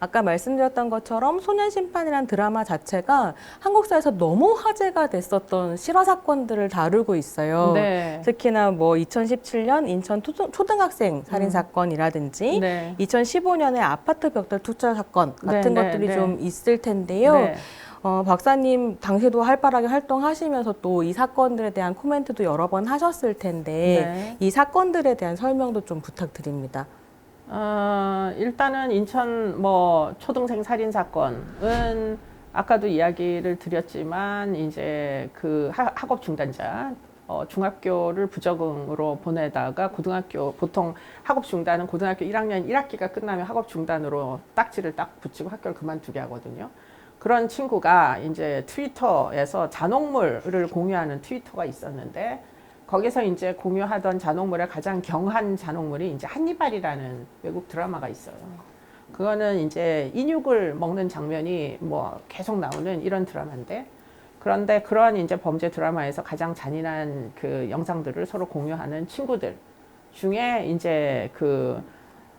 아까 말씀드렸던 것처럼 소년 심판이란 드라마 자체가 한국사에서 너무 화제가 됐었던 실화 사건들을 다루고 있어요. 네. 특히나 뭐 2017년 인천 초등- 초등학생 살인 음. 사건이라든지 네. 2015년에 아파트 벽돌 투자 사건 같은 네, 네, 것들이 네. 좀 있을 텐데요. 네. 어, 박사님 당시에도 활발하게 활동하시면서 또 이 사건들에 대한 코멘트도 여러 번 하셨을 텐데 네. 이 사건들에 대한 설명도 좀 부탁드립니다. 어, 일단은 인천 뭐 초등생 살인 사건은 아까도 이야기를 드렸지만 이제 그 하- 학업 중단자 어, 중학교를 부적응으로 보내다가 고등학교 보통 학업 중단은 고등학교 1학년 1학기가 끝나면 학업 중단으로 딱지를 딱 붙이고 학교를 그만두게 하거든요. 그런 친구가 이제 트위터에서 잔혹물을 공유하는 트위터가 있었는데 거기서 이제 공유하던 잔혹물의 가장 경한 잔혹물이 이제 한니발이라는 외국 드라마가 있어요. 그거는 이제 인육을 먹는 장면이 뭐 계속 나오는 이런 드라마인데 그런데 그런 이제 범죄 드라마에서 가장 잔인한 그 영상들을 서로 공유하는 친구들 중에 이제 그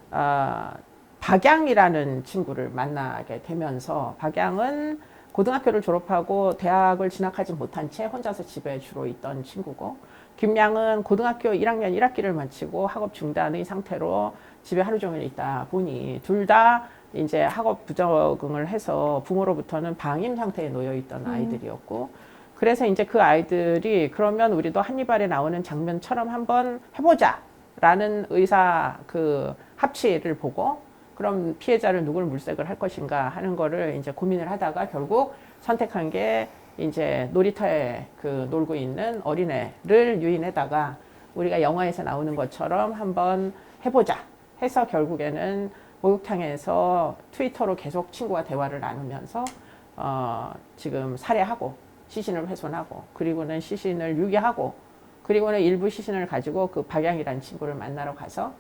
아, 박양이라는 친구를 만나게 되면서 박양은 고등학교를 졸업하고 대학을 진학하지 못한 채 혼자서 집에 주로 있던 친구고 김양은 고등학교 1학년 1학기를 마치고 학업 중단의 상태로 집에 하루 종일 있다 보니 둘 다 이제 학업 부적응을 해서 부모로부터는 방임 상태에 놓여 있던 아이들이었고 그래서 이제 그 아이들이 그러면 우리도 한니발에 나오는 장면처럼 한번 해보자 라는 의사 그 합치를 보고 그럼 피해자를 누굴 물색을 할 것인가 하는 거를 이제 고민을 하다가 결국 선택한 게 이제 놀이터에 그 놀고 있는 어린애를 유인해다가 우리가 영화에서 나오는 것처럼 한번 해보자 해서 결국에는 목욕탕에서 트위터로 계속 친구와 대화를 나누면서 어 지금 살해하고 시신을 훼손하고 그리고는 시신을 유기하고 그리고는 일부 시신을 가지고 그 박양이라는 친구를 만나러 가서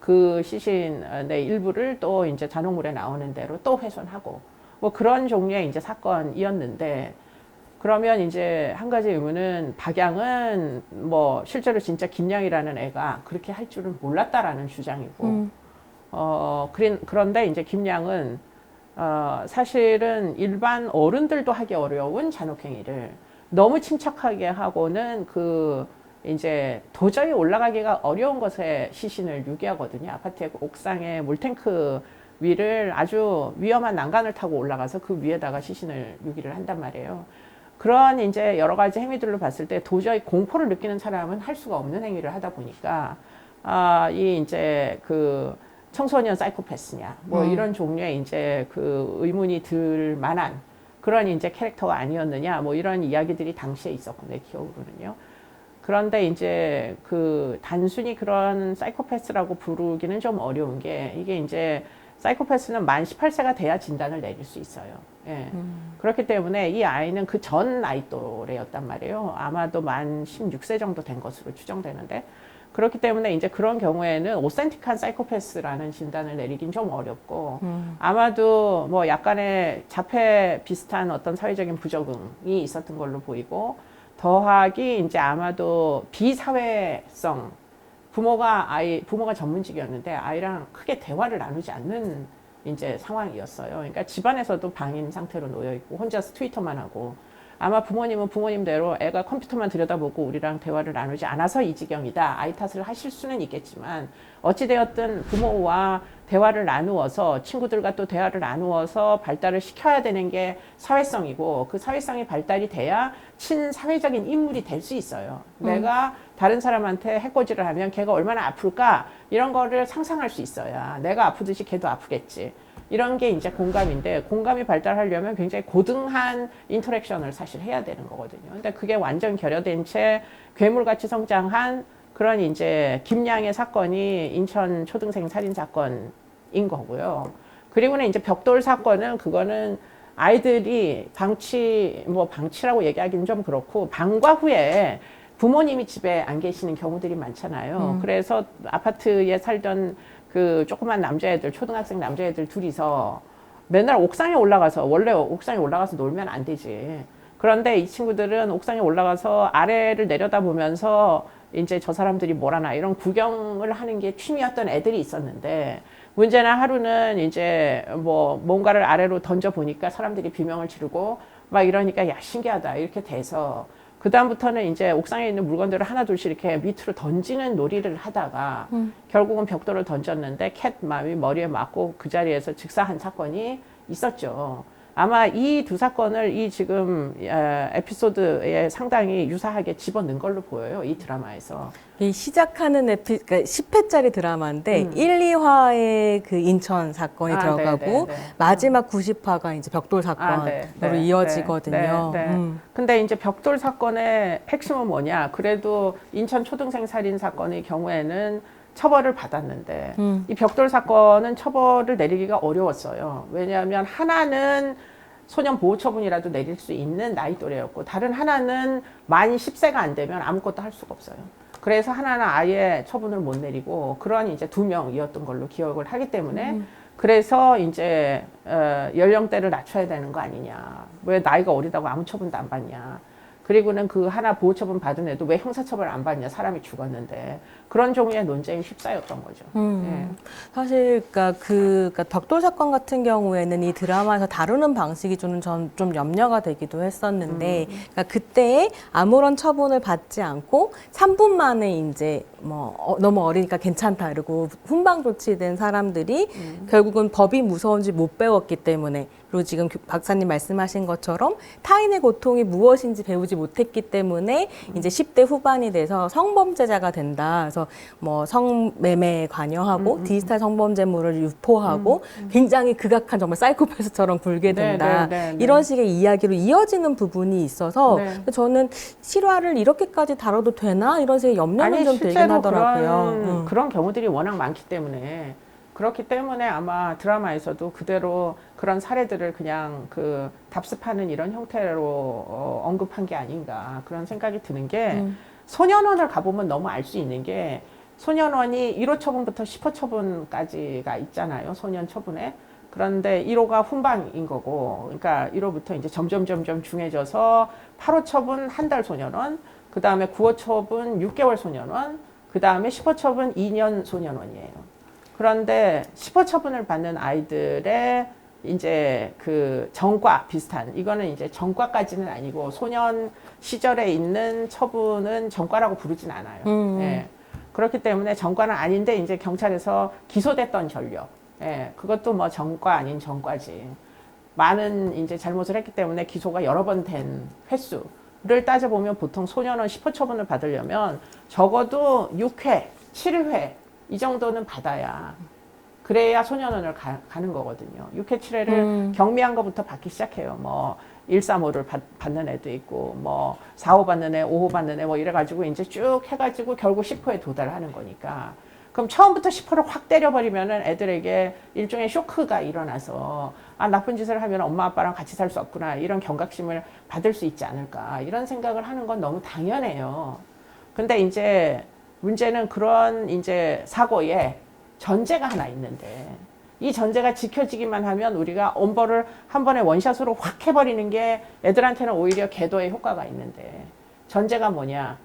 그 시신의 일부를 또 이제 잔혹물에 나오는 대로 또 훼손하고 뭐 그런 종류의 이제 사건이었는데 그러면 이제 한 가지 의문은 박양은 뭐 실제로 진짜 김양이라는 애가 그렇게 할 줄은 몰랐다라는 주장이고 음. 어 그린- 그런데 이제 김양은 어 사실은 일반 어른들도 하기 어려운 잔혹행위를 너무 침착하게 하고는 그 이제 도저히 올라가기가 어려운 것에 시신을 유기하거든요. 아파트의 옥상에 물탱크 위를 아주 위험한 난간을 타고 올라가서 그 위에다가 시신을 유기를 한단 말이에요. 그런 이제 여러 가지 행위들로 봤을 때 도저히 공포를 느끼는 사람은 할 수가 없는 행위를 하다 보니까 아, 이 이제 그 청소년 사이코패스냐 뭐 음. 이런 종류의 이제 그 의문이 들 만한 그런 이제 캐릭터가 아니었느냐 뭐 이런 이야기들이 당시에 있었고 내 기억으로는요. 그런데 이제 그 단순히 그런 사이코패스라고 부르기는 좀 어려운 게 이게 이제 사이코패스는 만 18세가 돼야 진단을 내릴 수 있어요. 예. 그렇기 때문에 이 아이는 그 전 나이 또래였단 말이에요. 아마도 만 16세 정도 된 것으로 추정되는데 그렇기 때문에 이제 그런 경우에는 오센틱한 사이코패스라는 진단을 내리긴 좀 어렵고 음. 아마도 뭐 약간의 자폐 비슷한 어떤 사회적인 부적응이 있었던 걸로 보이고 더하기 이제 아마도 비사회성 부모가 아이 부모가 전문직이었는데 아이랑 크게 대화를 나누지 않는 이제 상황이었어요. 그러니까 집안에서도 방임 상태로 놓여 있고 혼자서 트위터만 하고 아마 부모님은 부모님대로 애가 컴퓨터만 들여다보고 우리랑 대화를 나누지 않아서 이 지경이다. 아이 탓을 하실 수는 있겠지만 어찌되었든 부모와 대화를 나누어서 친구들과 또 대화를 나누어서 발달을 시켜야 되는 게 사회성이고 그 사회성이 발달이 돼야 친사회적인 인물이 될 수 있어요. 내가 다른 사람한테 해코지를 하면 걔가 얼마나 아플까 이런 거를 상상할 수 있어야 내가 아프듯이 걔도 아프겠지. 이런 게 이제 공감인데 공감이 발달하려면 굉장히 고등한 인터랙션을 사실 해야 되는 거거든요. 근데 그게 완전 결여된 채 괴물같이 성장한 그런 이제 김양의 사건이 인천 초등생 살인 사건인 거고요. 그리고는 이제 벽돌 사건은 그거는 아이들이 방치 뭐 방치라고 얘기하기는 좀 그렇고 방과 후에 부모님이 집에 안 계시는 경우들이 많잖아요. 그래서 아파트에 살던 그 조그만 남자애들 초등학생 남자애들 둘이서 맨날 옥상에 올라가서 원래 옥상에 올라가서 놀면 안 되지. 그런데 이 친구들은 옥상에 올라가서 아래를 내려다 보면서 이제 저 사람들이 뭘 하나 이런 구경을 하는 게 취미였던 애들이 있었는데 문제는 하루는 이제 뭐 뭔가를 아래로 던져 보니까 사람들이 비명을 지르고 막 이러니까 야 신기하다 이렇게 돼서 그 다음부터는 이제 옥상에 있는 물건들을 하나 둘씩 이렇게 밑으로 던지는 놀이를 하다가 결국은 벽돌을 던졌는데 캣 맘이 머리에 맞고 그 자리에서 즉사한 사건이 있었죠. 아마 이 두 사건을 이 지금 에, 에피소드에 상당히 유사하게 집어넣은 걸로 보여요. 이 드라마에서. 이 시작하는 에피, 그러니까 10회짜리 드라마인데 음. 1, 2화에 그 인천 사건이 아, 들어가고 네, 네, 네. 마지막 90화가 이제 벽돌 사건으로 아, 네, 네, 이어지거든요. 네, 네. 음. 근데 이제 벽돌 사건의 핵심은 뭐냐? 그래도 인천 초등생 살인 사건의 경우에는 처벌을 받았는데 음. 이 벽돌 사건은 처벌을 내리기가 어려웠어요. 왜냐하면 하나는 소년 보호 처분이라도 내릴 수 있는 나이 또래였고 다른 하나는 만 10세가 안 되면 아무것도 할 수가 없어요. 그래서 하나는 아예 처분을 못 내리고 그런 이제 두 명이었던 걸로 기억을 하기 때문에 그래서 이제 어, 연령대를 낮춰야 되는 거 아니냐. 왜 나이가 어리다고 아무 처분도 안 받냐. 그리고는 그 하나 보호 처분 받은 애도 왜 형사처벌 안 받냐. 사람이 죽었는데 그런 종류의 논쟁이 휩싸였던 거죠. 음. 사실 그러니까 그 그러니까 벽돌 사건 같은 경우에는 이 드라마에서 다루는 방식이 저는 전 좀 염려가 되기도 했었는데 그러니까 그때 아무런 처분을 받지 않고 3분 만에 이제 뭐 어, 너무 어리니까 괜찮다 이러고 훈방 조치된 사람들이 결국은 법이 무서운지 못 배웠기 때문에 지금 교- 박사님 말씀하신 것처럼 타인의 고통이 무엇인지 배우지 못했기 때문에 이제 10대 후반이 돼서 성범죄자가 된다. 그래서 뭐 성매매에 관여하고 디지털 성범죄물을 유포하고 굉장히 극악한 정말 사이코패스처럼 굴게 네, 된다. 네, 네, 네. 이런 식의 이야기로 이어지는 부분이 있어서 네. 저는 실화를 이렇게까지 다뤄도 되나 이런 식의 염려는 아니 좀 들긴 하더라고요. 그런 음. 그런 경우들이 워낙 많기 때문에 그렇기 때문에 아마 드라마에서도 그대로 그런 사례들을 그냥 그 답습하는 이런 형태로 어, 언급한 게 아닌가 그런 생각이 드는 게 음. 소년원을 가보면 너무 알 수 있는 게 소년원이 1호 처분부터 10호 처분까지가 있잖아요 소년 처분에 그런데 1호가 훈방인 거고 그러니까 1호부터 이제 점점 점점 중해져서 8호 처분 한 달 소년원 그 다음에 9호 처분 6개월 소년원, 그 다음에 10호 처분 2년 소년원이에요. 그런데 10호 처분을 받는 아이들의 이제 그 전과 비슷한 이거는 이제 전과까지는 아니고 소년 시절에 있는 처분은 전과라고 부르진 않아요. 음. 예. 그렇기 때문에 전과는 아닌데 이제 경찰에서 기소됐던 전력. 예. 그것도 뭐 전과 아닌 전과지. 많은 이제 잘못을 했기 때문에 기소가 여러 번 된 횟수를 따져보면 보통 소년원 10호 처분을 받으려면 적어도 6회, 7회 이 정도는 받아야 그래야 소년원을 가, 는 거거든요. 6회, 7회를 음. 경미한 것부터 받기 시작해요. 뭐 135를 받, 받는 애도 있고 뭐 4호 받는 애, 5호 받는 애 뭐 이래가지고 이제 쭉 해가지고 결국 10호에 도달하는 거니까 그럼 처음부터 10호를 확 때려버리면은 애들에게 일종의 쇼크가 일어나서 아 나쁜 짓을 하면 엄마 아빠랑 같이 살 수 없구나 이런 경각심을 받을 수 있지 않을까 이런 생각을 하는 건 너무 당연해요. 근데 이제 문제는 그런 이제 사고에 전제가 하나 있는데 이 전제가 지켜지기만 하면 우리가 엄벌을 한 번에 원샷으로 확 해버리는 게 애들한테는 오히려 계도의 효과가 있는데 전제가 뭐냐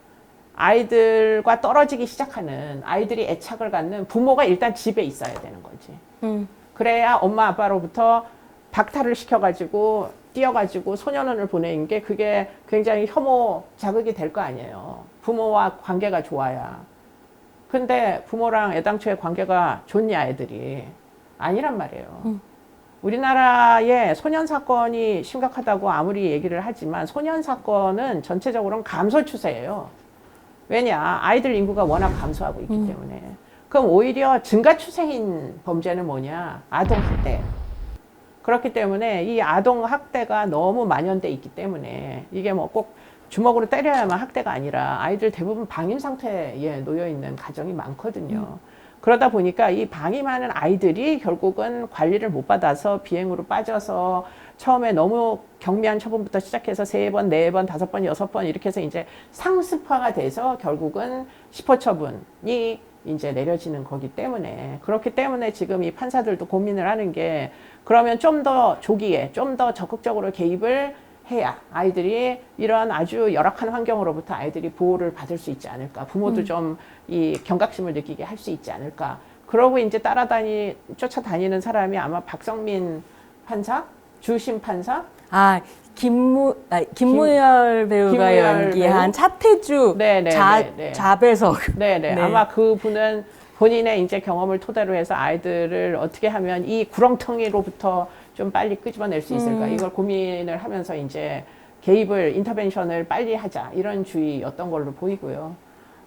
아이들과 떨어지기 시작하는 아이들이 애착을 갖는 부모가 일단 집에 있어야 되는 거지. 음. 그래야 엄마 아빠로부터 박탈을 시켜가지고 뛰어가지고 소년원을 보내는 게 그게 굉장히 혐오 자극이 될 거 아니에요. 부모와 관계가 좋아야. 근데 부모랑 애당초에 관계가 좋냐 애들이? 아니란 말이에요. 우리나라의 소년 사건이 심각하다고 아무리 얘기를 하지만 소년 사건은 전체적으로는 감소 추세예요. 왜냐? 아이들 인구가 워낙 감소하고 있기 때문에. 그럼 오히려 증가 추세인 범죄는 뭐냐? 아동 학대. 그렇기 때문에 이 아동 학대가 너무 만연돼 있기 때문에 이게 뭐 꼭 주먹으로 때려야만 학대가 아니라 아이들 대부분 방임 상태에 놓여 있는 가정이 많거든요. 그러다 보니까 이 방임하는 아이들이 결국은 관리를 못 받아서 비행으로 빠져서 처음에 너무 경미한 처분부터 시작해서 세 번, 네 번, 다섯 번, 여섯 번 이렇게 해서 이제 상습화가 돼서 결국은 10호 처분이 이제 내려지는 거기 때문에 그렇기 때문에 지금 이 판사들도 고민을 하는 게 그러면 좀 더 조기에 좀 더 적극적으로 개입을 해야 아이들이 이런 아주 열악한 환경으로부터 아이들이 보호를 받을 수 있지 않을까 부모도 좀 이 경각심을 느끼게 할 수 있지 않을까 그러고 이제 따라다니 쫓아다니는 사람이 아마 박성민 판사, 주심 판사, 아 김무 아, 김무열 배우가 김무열 연기한 배우? 차태주 네, 네, 자, 네, 네. 자배석 네네. 네. 아마 그 분은 본인의 이제 경험을 토대로 해서 아이들을 어떻게 하면 이 구렁텅이로부터 좀 빨리 끄집어낼 수 있을까 음. 이걸 고민을 하면서 이제 개입을 인터벤션을 빨리 하자 이런 주의였던 걸로 보이고요.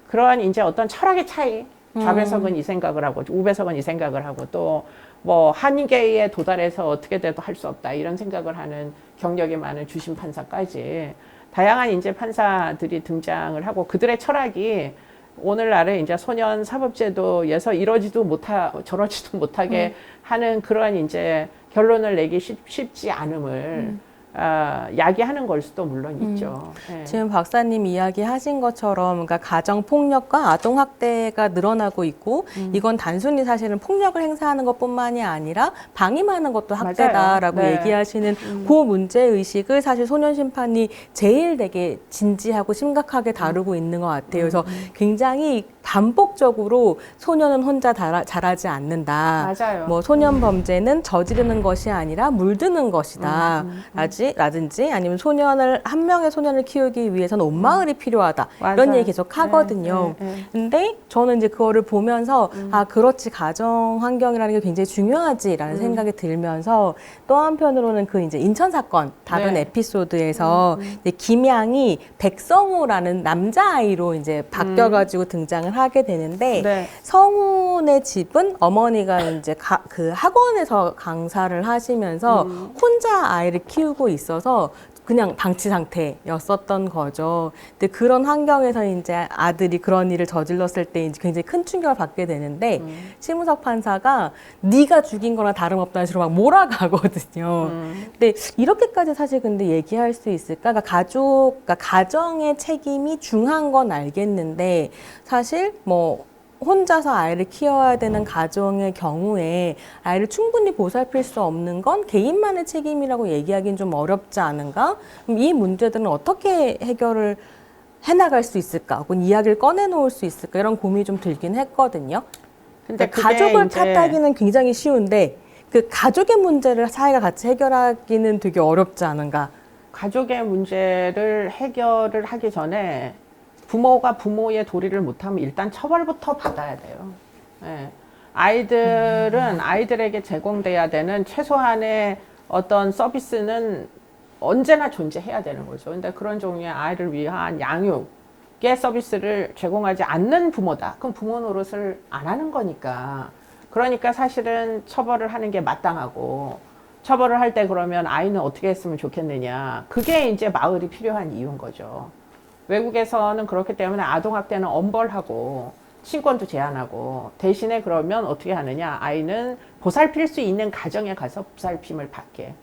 그러한 이제 어떤 철학의 차이. 좌배석은 이 생각을 하고 우배석은 이 생각을 하고 또 뭐 한계에 도달해서 어떻게 돼도 할 수 없다 이런 생각을 하는 경력이 많은 주심 판사까지 다양한 이제 판사들이 등장을 하고 그들의 철학이 오늘날의 이제 소년 사법제도에서 이러지도 못하 저러지도 못하게 하는 그러한 이제 결론을 내기 쉽, 쉽지 않음을 아, 야기하는 걸 수도 물론 있죠. 예. 지금 박사님 이야기하신 것처럼 그러니까 가정 폭력과 아동 학대가 늘어나고 있고 음. 이건 단순히 사실은 폭력을 행사하는 것뿐만이 아니라 방임하는 것도 학대다라고. 네. 얘기하시는 그 문제 의식을 사실 소년 심판이 제일 되게 진지하고 심각하게 다루고 있는 것 같아요. 그래서 굉장히 반복적으로 소년은 혼자 자라, 자라지 않는다. 맞아요. 뭐 소년 범죄는 저지르는 것이 아니라 물드는 것이다. 음, 라지, 라든지 아니면 소년을 한 명의 소년을 키우기 위해서는 온 마을이 필요하다. 이런 맞아요. 얘기 계속 하거든요. 네, 네, 네. 근데 저는 이제 그거를 보면서 음. 아 그렇지 가정 환경이라는 게 굉장히 음. 중요하지라는 생각이 들면서 또 한편으로는 그 이제 인천 사건 다룬 네. 에피소드에서 이제 김양이 백성우라는 남자 아이로 이제 바뀌어가지고 등장을 하게 되는데 음. 네. 성훈의 집은 어머니가 이제 가- 그 학원에서 강사를 하시면서 음. 혼자 아이를 키우고 있어서 그냥 방치 상태였었던 거죠. 근데 그런 환경에서 이제 아들이 그런 일을 저질렀을 때 이제 굉장히 큰 충격을 받게 되는데 음. 심우석 판사가 네가 죽인 거나 다름없다는 식으로 막 몰아가거든요. 음. 근데 이렇게까지 사실 근데 얘기할 수 있을까? 그러니까 가족, 그러니까 가정의 책임이 중한 건 알겠는데 사실 뭐 혼자서 아이를 키워야 되는 가정의 경우에 아이를 충분히 보살필 수 없는 건 개인만의 책임이라고 얘기하기는 좀 어렵지 않은가? 그럼 이 문제들은 어떻게 해결을 해나갈 수 있을까? 혹은 이야기를 꺼내놓을 수 있을까? 이런 고민이 좀 들긴 했거든요. 근데 그러니까 가족을 이제 탓하기는 굉장히 쉬운데 그 가족의 문제를 사회가 같이 해결하기는 되게 어렵지 않은가? 가족의 문제를 해결을 하기 전에 부모가 부모의 도리를 못하면 일단 처벌부터 받아야 돼요. 예. 아이들은 아이들에게 제공돼야 되는 최소한의 어떤 서비스는 언제나 존재해야 되는 거죠. 근데 그런 종류의 아이를 위한 양육의 서비스를 제공하지 않는 부모다. 그럼 부모 노릇을 안 하는 거니까. 그러니까 사실은 처벌을 하는 게 마땅하고 처벌을 할 때 그러면 아이는 어떻게 했으면 좋겠느냐. 그게 이제 마을이 필요한 이유인 거죠. 외국에서는 그렇기 때문에 아동학대는 엄벌하고 친권도 제한하고 대신에 그러면 어떻게 하느냐. 아이는 보살필 수 있는 가정에 가서 보살핌을 받게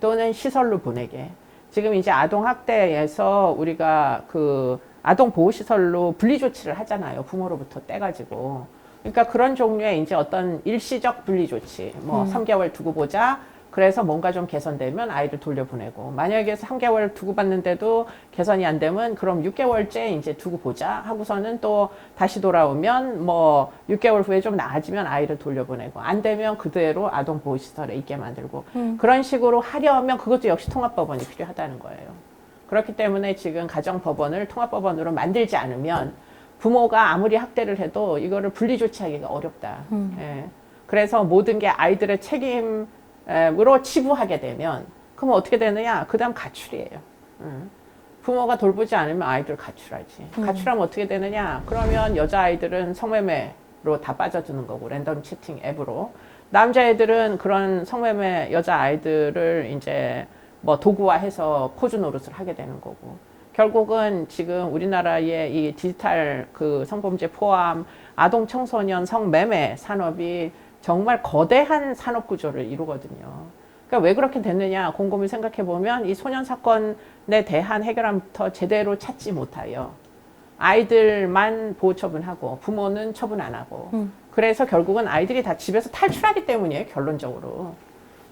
또는 시설로 보내게. 지금 이제 아동학대에서 우리가 그 아동보호시설로 분리조치를 하잖아요. 부모로부터 떼가지고. 그러니까 그런 종류의 이제 어떤 일시적 분리조치, 뭐 3개월 두고 보자. 그래서 뭔가 좀 개선되면 아이를 돌려보내고 만약에 3개월 두고 봤는데도 개선이 안 되면 그럼 6개월째 이제 두고 보자 하고서는 또 다시 돌아오면 뭐 6개월 후에 좀 나아지면 아이를 돌려보내고 안 되면 그대로 아동 보호 시설에 있게 만들고 그런 식으로 하려면 그것도 역시 통합법원이 필요하다는 거예요. 그렇기 때문에 지금 가정법원을 통합법원으로 만들지 않으면 부모가 아무리 학대를 해도 이거를 분리 조치하기가 어렵다. 예. 그래서 모든 게 아이들의 책임 으로 치부하게 되면 그러면 어떻게 되느냐? 그다음 가출이에요. 음. 부모가 돌보지 않으면 아이들 가출하지. 가출하면 어떻게 되느냐? 그러면 여자 아이들은 성매매로 다 빠져드는 거고 랜덤 채팅 앱으로 남자애들은 그런 성매매 여자 아이들을 이제 뭐 도구화해서 포주 노릇을 하게 되는 거고 결국은 지금 우리나라의 이 디지털 그 성범죄 포함 아동 청소년 성매매 산업이 정말 거대한 산업 구조를 이루거든요. 그러니까 왜 그렇게 됐느냐 곰곰이 생각해 보면 이 소년 사건에 대한 해결함부터 제대로 찾지 못하여 아이들만 보호 처분하고 부모는 처분 안 하고. 그래서 결국은 아이들이 다 집에서 탈출하기 때문이에요 결론적으로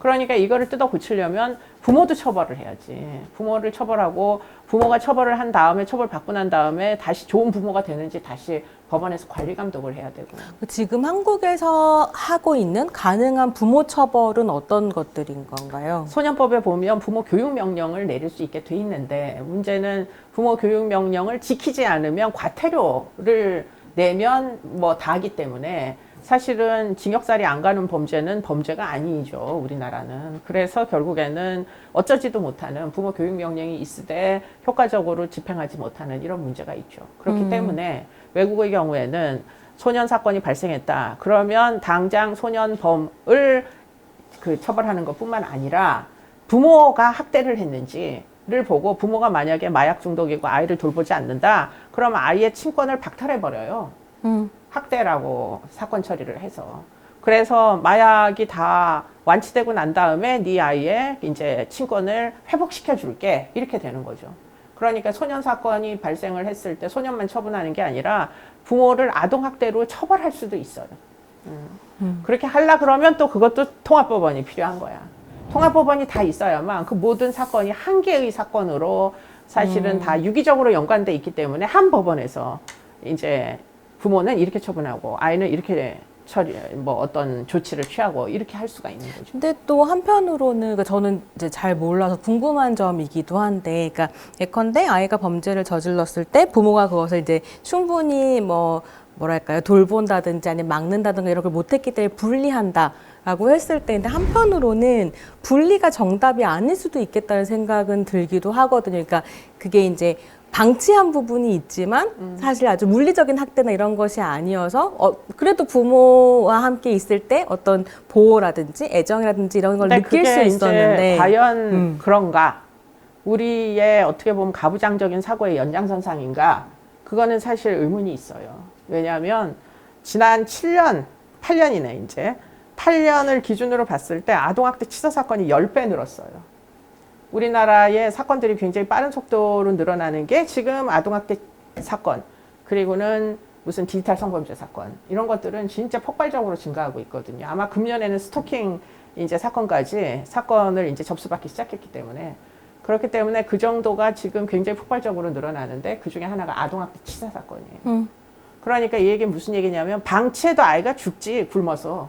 그러니까 이거를 뜯어 고치려면 부모도 처벌을 해야지. 부모를 처벌하고 부모가 처벌을 한 다음에 처벌 받고 난 다음에 다시 좋은 부모가 되는지 다시 법원에서 관리 감독을 해야 되고. 지금 한국에서 하고 있는 가능한 부모 처벌은 어떤 것들인 건가요? 소년법에 보면 부모 교육 명령을 내릴 수 있게 돼 있는데 문제는 부모 교육 명령을 지키지 않으면 과태료를 내면 뭐 다하기 때문에 사실은 징역살이 안 가는 범죄는 범죄가 아니죠 우리나라는 그래서 결국에는 어쩌지도 못하는 부모 교육 명령이 있을 때 효과적으로 집행하지 못하는 이런 문제가 있죠 그렇기 때문에 외국의 경우에는 소년 사건이 발생했다 그러면 당장 소년범을 그 처벌하는 것뿐만 아니라 부모가 학대를 했는지 를 보고 부모가 만약에 마약 중독이고 아이를 돌보지 않는다 그러면 아이의 친권을 박탈해 버려요. 음. 학대라고 사건 처리를 해서 그래서 마약이 다 완치되고 난 다음에 네 아이의 이제 친권을 회복시켜 줄게 이렇게 되는 거죠. 그러니까 소년 사건이 발생을 했을 때 소년만 처분하는 게 아니라 부모를 아동 학대로 처벌할 수도 있어요. 음. 그렇게 하려 그러면 또 그것도 통합법원이 필요한 거야. 통합법원이 다 있어야만 그 모든 사건이 한 개의 사건으로 사실은 다 유기적으로 연관돼 있기 때문에 한 법원에서 이제 부모는 이렇게 처분하고 아이는 이렇게 처리 뭐 어떤 조치를 취하고 이렇게 할 수가 있는 거죠. 근데 또 한편으로는 그러니까 저는 이제 잘 몰라서 궁금한 점이기도 한데, 그러니까 예컨대 아이가 범죄를 저질렀을 때 부모가 그것을 이제 충분히 뭐 뭐랄까요 돌본다든지 아니면 막는다든가 이런 걸 못했기 때문에 분리한다 라고 했을 때, 근데 한편으로는 분리가 정답이 아닐 수도 있겠다는 생각은 들기도 하거든요. 그러니까 그게 이제 방치한 부분이 있지만 사실 아주 물리적인 학대나 이런 것이 아니어서 어, 그래도 부모와 함께 있을 때 어떤 보호라든지 애정이라든지 이런 걸 느낄 수 있었는데 과연 음. 그런가? 우리의 어떻게 보면 가부장적인 사고의 연장선상인가? 그거는 사실 의문이 있어요. 왜냐하면 지난 7년, 8년이네 이제 8년을 기준으로 봤을 때 아동학대 치사 사건이 10배 늘었어요. 우리나라의 사건들이 굉장히 빠른 속도로 늘어나는 게 지금 아동학대 사건 그리고는 무슨 디지털 성범죄 사건 이런 것들은 진짜 폭발적으로 증가하고 있거든요. 아마 금년에는 스토킹 이제 사건까지 사건을 이제 접수받기 시작했기 때문에 그렇기 때문에 그 정도가 지금 굉장히 폭발적으로 늘어나는데 그 중에 하나가 아동학대 치사 사건이에요. 음. 그러니까 이 얘기는 무슨 얘기냐면 방치해도 아이가 죽지 굶어서.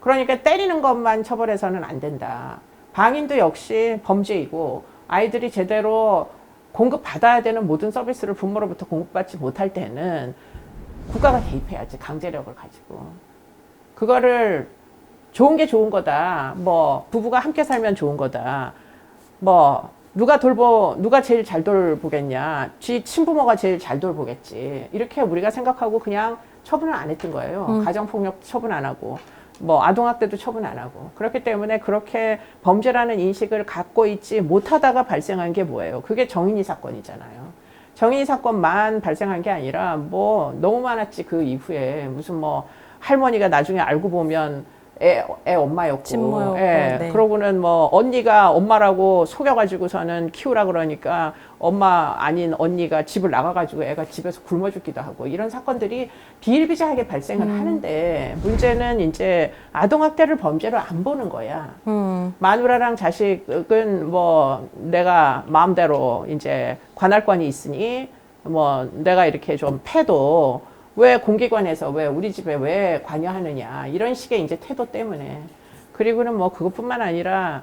그러니까 때리는 것만 처벌해서는 안 된다. 방임도 역시 범죄이고 아이들이 제대로 공급받아야 되는 모든 서비스를 부모로부터 공급받지 못할 때는 국가가 개입해야지 강제력을 가지고 그거를 좋은 게 좋은 거다. 뭐 부부가 함께 살면 좋은 거다. 뭐 누가 돌보 누가 제일 잘 돌보겠냐? 지 친부모가 제일 잘 돌보겠지. 이렇게 우리가 생각하고 그냥 처분을 안 했던 거예요. 가정 폭력 처분 안 하고 뭐 아동학대도 처분 안 하고 그렇기 때문에 그렇게 범죄라는 인식을 갖고 있지 못하다가 발생한 게 뭐예요? 그게 정인이 사건이잖아요. 정인이 사건만 발생한 게 아니라 뭐 너무 많았지 그 이후에 무슨 뭐 할머니가 나중에 알고 보면 애, 애 엄마였고 친모였고, 예, 네. 그러고는 뭐 언니가 엄마라고 속여가지고서는 키우라 그러니까 엄마 아닌 언니가 집을 나가가지고 애가 집에서 굶어 죽기도 하고 이런 사건들이 비일비재하게 발생을 음. 하는데 문제는 이제 아동학대를 범죄로 안 보는 거야. 음. 마누라랑 자식은 뭐 내가 마음대로 이제 관할권이 있으니 뭐 내가 이렇게 좀 패도 왜 공기관에서 왜 우리 집에 왜 관여하느냐 이런 식의 이제 태도 때문에. 그리고는 뭐 그것뿐만 아니라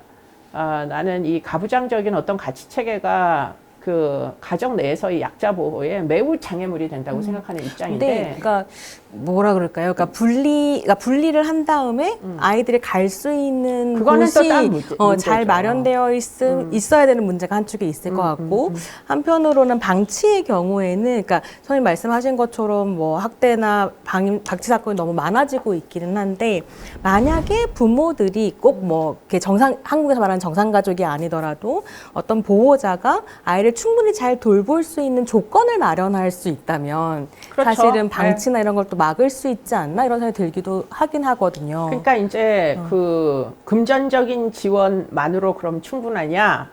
아, 나는 이 가부장적인 어떤 가치 체계가 그 가정 내에서의 약자 보호에 매우 장애물이 된다고 생각하는 입장인데 근데 그러니까 뭐라 그럴까요? 그러니까 분리, 그러니까 분리를 한 다음에 아이들이 갈 수 있는 음. 그거는 또 곳이 문제- 어, 잘. 음. 마련되어 있, 있어야 되는 문제가 한쪽에 있을 것 같고 한편으로는 방치의 경우에는 그러니까 선생님 말씀하신 것처럼 뭐 학대나 방, 방치 사건이 너무 많아지고 있기는 한데 만약에 부모들이 꼭 뭐 정상 한국에서 말하는 정상 가족이 아니더라도 어떤 보호자가 아이를 충분히 잘 돌볼 수 있는 조건을 마련할 수 있다면 그렇죠. 사실은 방치나 이런 걸 또 막을 수 있지 않나 이런 생각이 들기도 하긴 하거든요. 그러니까 이제 어. 그 금전적인 지원만으로 그럼 충분하냐?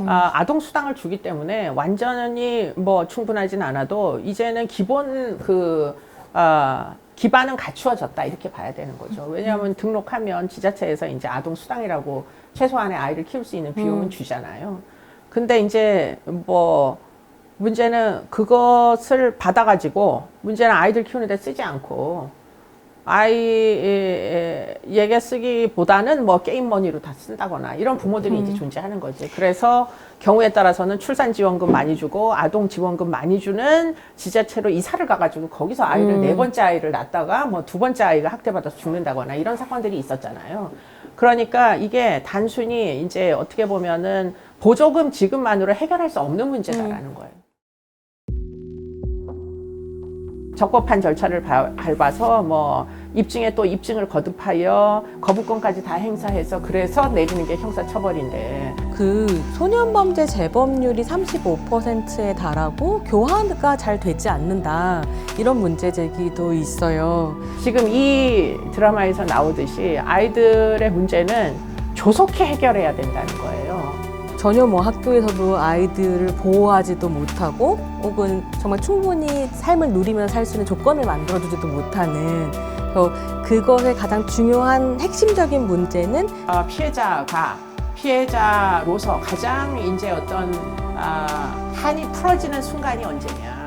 음. 아, 아동 수당을 주기 때문에 완전히 뭐 충분하진 않아도 이제는 기본 그 아, 기반은 갖추어졌다 이렇게 봐야 되는 거죠. 왜냐하면 등록하면 지자체에서 이제 아동 수당이라고 최소한의 아이를 키울 수 있는 비용은 주잖아요. 근데 이제 뭐 문제는 그것을 받아가지고 문제는 아이들 키우는데 쓰지 않고 아이에게 쓰기보다는 뭐 게임 머니로 다 쓴다거나 이런 부모들이 이제 존재하는 거지. 그래서 경우에 따라서는 출산 지원금 많이 주고 아동 지원금 많이 주는 지자체로 이사를 가가지고 거기서 아이를 네 번째 아이를 낳다가 뭐 두 번째 아이가 학대받아서 죽는다거나 이런 사건들이 있었잖아요. 그러니까 이게 단순히 이제 어떻게 보면은 보조금 지급만으로 해결할 수 없는 문제다라는 거예요. 적법한 절차를 바- 밟아서 뭐 입증에 또 입증을 거듭하여 거부권까지 다 행사해서 그래서 내리는 게 형사처벌인데 그 소년범죄 재범률이 35%에 달하고 교화가 잘 되지 않는다 이런 문제 제기도 있어요. 지금 이 드라마에서 나오듯이 아이들의 문제는 조속히 해결해야 된다는 거예요. 전혀 뭐 학교에서도 아이들을 보호하지도 못하고 혹은 정말 충분히 삶을 누리면서 살 수 있는 조건을 만들어주지도 못하는 그래서 그것의 가장 중요한 핵심적인 문제는 어, 피해자가 피해자로서 가장 이제 어떤 아, 한이 풀어지는 순간이 언제냐.